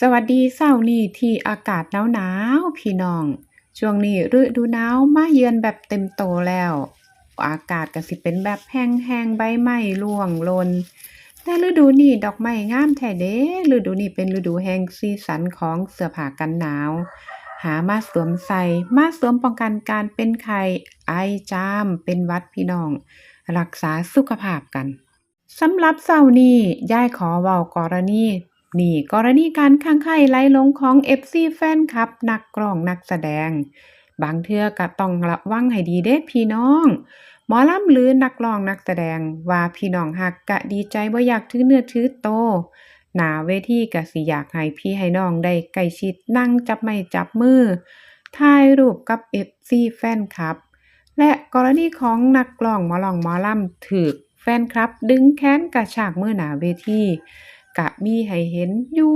สวัสดีเช้านี้ที่อากาศหนาวๆพี่น้อง ช่วงนี้ฤดูหนาวมาเยือนแบบเต็มโตแล้ว อากาศก็สิเป็นแบบแห้งๆใบไม้ร่วงหล่นแต่ฤดูนี้ดอกไม้งามแท้เด้ฤดูนี้เป็นฤดูแห่งสีสันของเสื้อผ้ากันหนาว หามาสวมใส่มาสวมป้องกันการเป็นไข้ไอจามเป็นวัดพี่น้อง รักษาสุขภาพกันสำหรับเช้านี้ย่ายขอเว้ากรณี นี่กรณีการข้างไข้ไหลลงของ FC แฟนคลับ นักกร้องนักแสดง บางเทื่อก็ต้องระวังให้ดีเด้พี่น้อง หมอลำหรือนักร้องนักแสดงว่าพี่น้องฮักก็ดีใจบ่าอยากถือเนื้อถือโตหนาเวทีก็สิอยากให้พี่ให้น้องได้ใกล้ชิดนั่งจับไม้จับมือถ่ายรูปกับ FC แฟนคลับ และกรณีของนักร้องหมอลองหมอลำถูกแฟนคลับ ดึงแขนกระชากมือหนาเวที ก็มีให้เห็นอยู่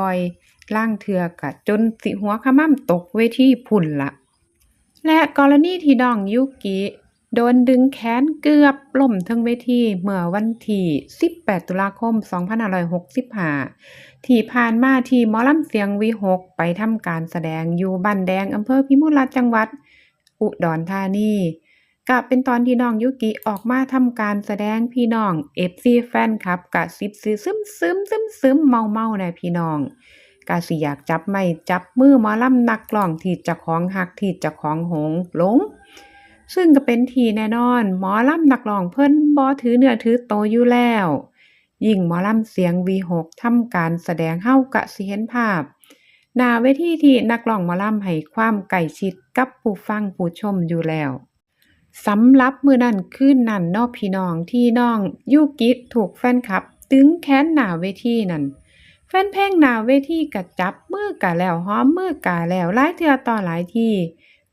บ่อยๆลางเทื่อก็จนสิหัวขม่ำตกเวทีพุ่นละ และกรณีที่น้องยุกิโดนดึงแขนเกือบล่มเทิงเวทีเมื่อวันที่ 18 ตุลาคม 2565 ที่ผ่านมาที่มอลำเสียงวีหกไปทำการแสดงอยู่บ้านแดงอำเภอพิบูลจังหวัด อุดรธานี ก็เป็นตอนที่น้องยุกิออกมาทำการแสดงพี่น้อง FC แฟนคลับก็สิบสิซึมซึมซึมซึมเมาเมาๆนะพี่น้องก็สิอยากจับไม้จับมือหมอลำนักร้องที่เจ้าของฮักที่เจ้าของหงหลง ซึ่งก็เป็นทีแน่นอน หมอลำนักร้องเพิ่นบ่ถือเนื้อถือโตอยู่แล้ว ยิ่งหมอลำเสียง V6 ทำการแสดงเฮ้าก็สิเห็นภาพนาเวทีที่นักร้องหมอลำให้ความใกล้ชิดกับผู้ฟังผู้ชมอยู่แล้ว สำหรับมือนั้นคืนนั้นนาะพี่น้องที่น้องยูกิถูกแฟนคลับ ตึงแขนหน้าเวทีนั่นแฟนเพลงหน้าเวทีก็จับมือกะแล้วหอมมือกะแล้วหลายเทือต่อหลายที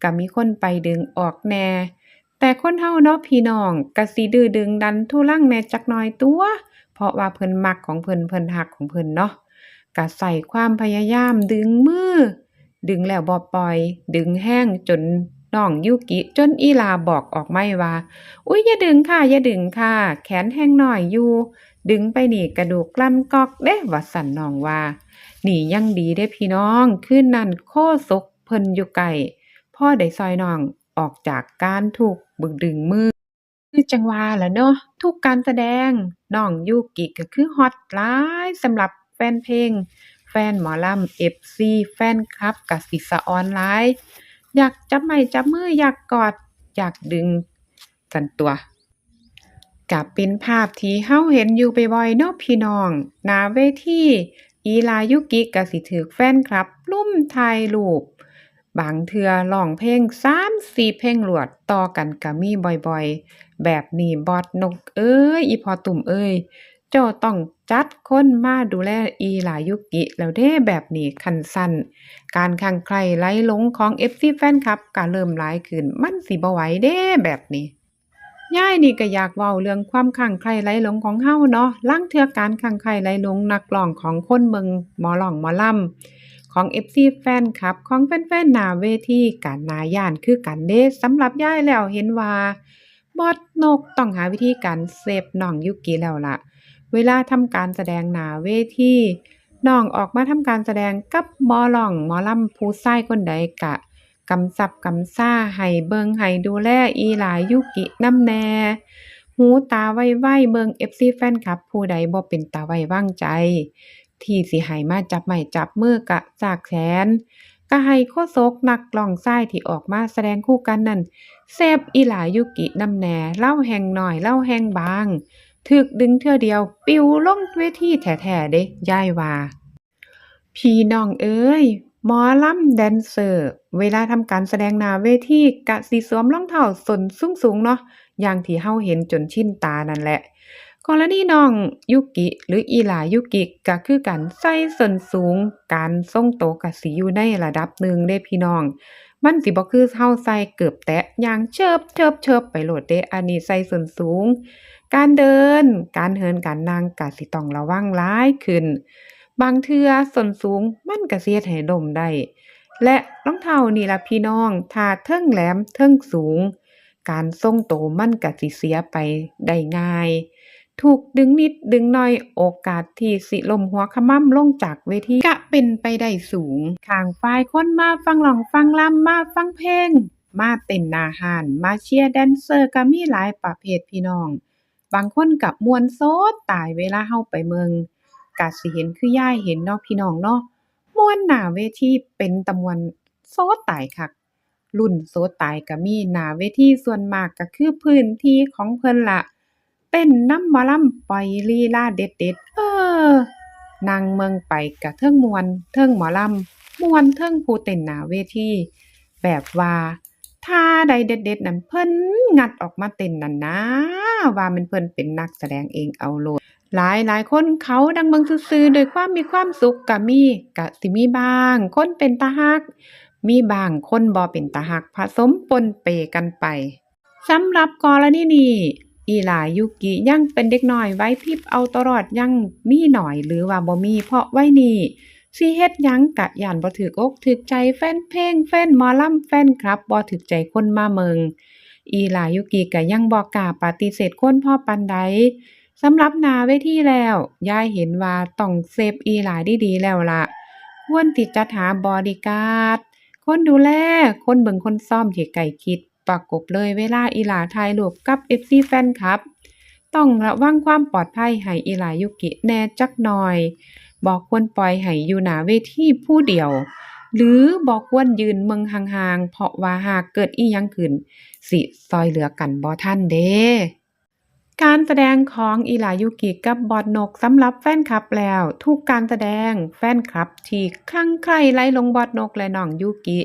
ก็มีคนไปดึงออกแน่ แต่คนเฮาเนาะพี่น้องก็สิดื้อดึงดันทุลังแน่จักหน่อยตัว เพราะว่าเพิ่นมักของเพิ่นเพิ่นฮักของเพิ่นเนาะก็ใส่ความพยายามดึงมือ ดึงแล้วบ่ปล่อย ดึงแห้งจน น้องยูกิจนอีลาบอกออกไม่ว่า อุ๊ยอย่าดึงค่ะอย่าดึงค่ะ แขนแห้งหน่อยอยู่ ดึงไปนี่กระดูกกล้ำกอกเด้ว่าสันน้องว่า หนียังดีเด้พี่น้องคืนนั้นโคศกเพิ่นอยู่ไกลพ่อได้ซอยน้องออกจากการถูกบึกดึงมือคือจังว่าล่ะเนาะทุกการแสดงน้องยูกิก็คือฮอตหลายสำหรับแฟนเพลง แฟนหมอลำ FC แฟนคลับก็สิสะออนหลาย อยากจับไม้จับมืออยากกอด อยากดึงซั้นตัวก็เป็นภาพที่เฮาเห็นอยู่บ่อยๆเนาะพี่น้องนาเวทีอีลายุกิก็สิถูกแฟนคลับรุ่มถ่ายรูปบางเทื่อร้องเพลง3-4เพลงรวดต่อกันก็มีบ่อยๆ แบบนี้บอสนกเอ้ยอีพอตุ่มเอ้ย เจ้าต้องจัดคนมาดูแลอีหลายุกิ แล้วเด้แบบนี้คันซั้น การคังไคล้ไลหลงของ FC แฟนคลับก็เริ่มหลายขึ้นมันสิบ่ไหวเด้แบบนี้ยายนี่ก็อยากเว้าเรื่องความคังไคล้ไหลหลงของเฮาเนาะลางเทือการคังไคล้ไหลหลงนักร้องของคนเบิ่งหมอร้องหมอลำของ FC แฟนคลับ ของแฟนๆหนาเวทีก็น่าย้านคือกันเด้สำหรับยายแล้วเห็นว่าบอสนกต้องหาวิธีการเซฟน้องยุกิแล้วล่ะ เวลาทำการแสดงหน้าเวทีน้องออกมาทำการแสดงกับหมอร้องหมอลำผู้ชายคนใดก็กำซับกำซ่าให้เบิงให้ดูแลอีหลายยุกินำแน่หูตาไวๆเบิ่ง FC แฟนคลับ ผู้ใดบ่เป็นตาไว้วางใจ ที่สิให้มาจับไม้จับมือกะจากแขนก็ให้โฆษกนักร้องชายที่ออกมาแสดงคู่กันนั่นเซฟอีหลายยุกินำแน่เล่าแฮ่งน้อยเล่าแฮ่งบาง ถูกดึงเทื่อเดียว ปิวล่งเวทีแท้ๆเดะยายว่า พี่น้องเอ้ย หมอลำแดนเซอร์ เวลาทำการแสดงหน้าเวทีก็สิสวมรองเท้าส้นสูงๆเนาะอย่างที่เฮาเห็นจนชินตานั่นแหละกรณีน้องยุกิ หรืออีหลายุกิก็คือการใส่ส้นสูง การทรงโตก็สิอยู่ในระดับหนึ่งเด้พี่น้อง มันสิบ่คือเฮาใส่เกือบแตะอย่างเชิบๆๆไปโหลดเดะอันนี้ใส่ส้นสูง การเดิน การเหินการนั่งก็สิต้องระวังหลายขึ้น บางเทือส้นสูงมันก็สิเฮ็ดให้ล้มได้ และรองเท้านี่ละพี่น้อง ถ้าเทิงแหลมเทิงสูง การทรงโตมันก็สิเสียไปได้ง่าย ถูกดึงนิดดึงหน่อยโอกาสที่สิลมหัวขม่ำลงจากเวทีก็เป็นไปได้สูงข้างฝ่ายคนมาฟังร้องฟังรำมาฟังเพลงมาเต้นนาหาน มาเชียร์แดนเซอร์ก็มีหลายประเภทพี่น้อง บางคนก็ม่วนโซดตายเวลาเราไปเมืองก็สิเห็นคือย่ายเห็นเนาะพี่น้องเนาะมวนหน้าเวทีเป็นตะมวนโซดตายคักรุ่นโซดตายก็มีหน้าเวทีส่วนมากก็คือพื้นที่ของเพิ่นล่ะเต้นน้ำหมอลำปล่อยลีลาเด็ดๆเออนั่งเมืองไปก็เทิงมวน เทิงหมอลำมวนเทิงผู้เต้นหน้าเวทีแบบว่า ท่าใดเด็ดๆนั้นเพิ่นงัดออกมาเต้นนั่นนะว่าม่นเพิ่นเป็นนักแสดงเองเอาโลดหลายหลายๆคนเขาดังเบิงซื่อๆด้วยความมีความสุขก็มีก็สิมีบ้าง คนเป็นตาฮัก มีบางคนบ่เป็นตาฮักผสมปนเปกันไปสำหรับกรณีนี้อีหลายุกิยังเป็นเด็กน้อยไหวพริบเอาตลอดยังมีหน่อยหรือว่าบ่มีเพราะวัยนี้ สิเฮ็ดยังกะย่านบ่ถูกอกถูกใจแฟนเพลงแฟนหมอลำแฟนคลับบ่ถูกใจคนมาเมืองอีหลายุกิก็ยังบ่กล้าปฏิเสธคนพ่อปานใดสำหรับนาเวทีแล้วยายเห็นว่าต้องเซฟอีหลาดีๆแล้วล่ะควรที่จัดหาบอดีการ์ดคนดูแล คนเบิงคนซ่อมที่ใกล้ชิด ประกบเลยเวลาอีหลาถ่ายรูปกับ FC แฟนคลับ ต้องระวังความปลอดภัยให้อีหลายุกิแน่จักหน่อย บ่ควรปล่อยให้อยู่หนาเวทีผู้เดียว หรือบ่ควรยืนเมืองห่างๆเพราะว่าหากเกิดอิหยังขึ้น สิซอยเหลือกันบ่ทันเด้การแสดงของอีหลายุกิกับบอดนกสำหรับแฟนคลับแล้ว ทุกการแสดงแฟนคลับที่คลั่งไคล้ไหลลงบอดนกและน้องยุกิ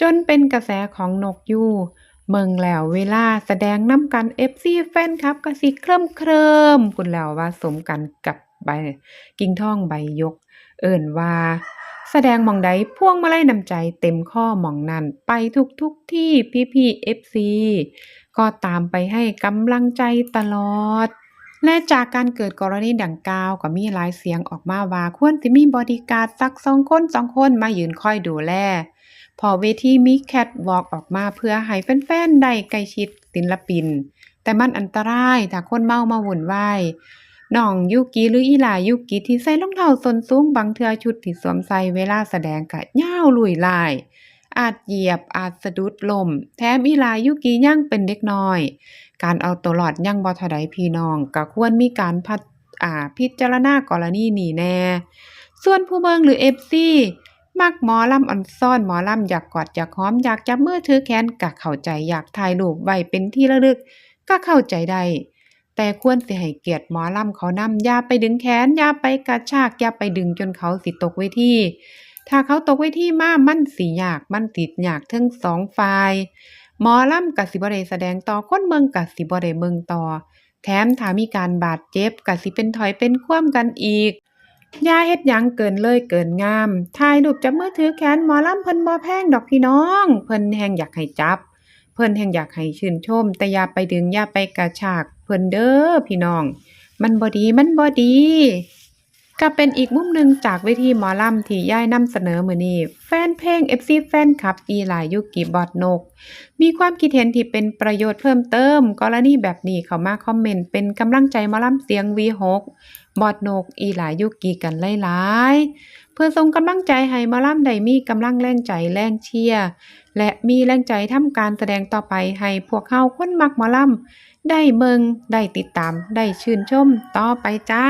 จนเป็นกระแสของนกยูเมืองแล้วเวลาแสดงน้ำกัน FC แฟนคลับก็สิเคลิ้มเคริมๆพุ่นแล้วว่าสมกันกับ ใบกิ่งทองใบยก เอิ้นว่า แสดงมองใดพวงมาลัยนำใจเต็มข้อมองนั้นไปทุกๆที่พี่ๆ FC ก็ตามไปให้กำลังใจตลอด และจากการเกิดกรณีดังกล่าวก็มีหลายเสียงออกมาว่าควรสิมีบอดี้การ์ดสักสองคนสองคนมายืนคอยดูแล พอเวทีมีแคทวอล์กออกมาเพื่อให้แฟนๆได้ใกล้ชิดศิลปิน แต่มันอันตรายถ้าคนเมามาวุ่นวาย น้องยุกิหรืออีหลายุกิที่ใส่รองเท้าส้นสูงบางเทือชุดที่สวมใส่เวลาแสดงก็ยาวลุยลาย อาจเหยียบอาจสะดุดลมแถมอีหลายุกิยังเป็นเด็กน้อย การเอาตัวรอดยังบ่ท่าใดพี่น้องก็ควรมีการพัดอ่าพิจารณากรณีนี้แน่ ส่วนผู้เบิ่งหรือ FC มักหมอลำอ่อนซ่อนหมอลำอยากกอดอยากหอมอยากจับมือถือแขนก็เข้าใจอยากถ่ายรูปไว้เป็นที่ระลึกก็เข้าใจได้ แต่ควรสิให้เกียรติหมอลำเขานำอย่าไปดึงแขนอย่าไปกระชากอย่าไปดึงจนเขาสิตกเวทีถ้าเขาตกเวทีมามันสิยากมันติดยากทั้งสองฝ่ายหมอลำก็สิบ่ได้แสดงต่อคนเมืองก็สิบ่ได้เบิ่งต่อ แถมถ้ามีการบาดเจ็บก็สิเป็นถอยเป็นคว่ำกันอีกยาเฮ็ดยังเกินเลยเกินงามถ่ายรูปจับมือถือแขนหมอลำเพิ่นบ่แพงดอกพี่น้อง เพิ่นแฮงอยากให้จับ เพิ่นแฮงอยากให้ชื่นชม แต่อย่าไปดึงอย่าไปกระชาก เพิ่นเด้อพี่น้อง มันบ่ดีมันบ่ดี ก็เป็นอีกมุมหนึ่งจากเวทีหมอลำที่ย่ายนำเสนอมือนี้แฟนเพลง FC แฟนคลับ อีหลายยุกิบอดนก มีความคิดเห็นที่เป็นประโยชน์เพิ่มเติม กรณีแบบนี้เขามาคอมเมนต์เป็นกำลังใจหมอลำเสียง V6 บอดนก อีหลายยุกิกันหลายๆ เพื่อส่งกำลังใจให้หมอลำได้มีกำลังแรงใจแรงเชียร์และมีแรงใจทำการแสดงต่อไปให้พวกเขาคนมักหมอลำได้เบิงได้ติดตามได้ชื่นชมต่อไปจ้า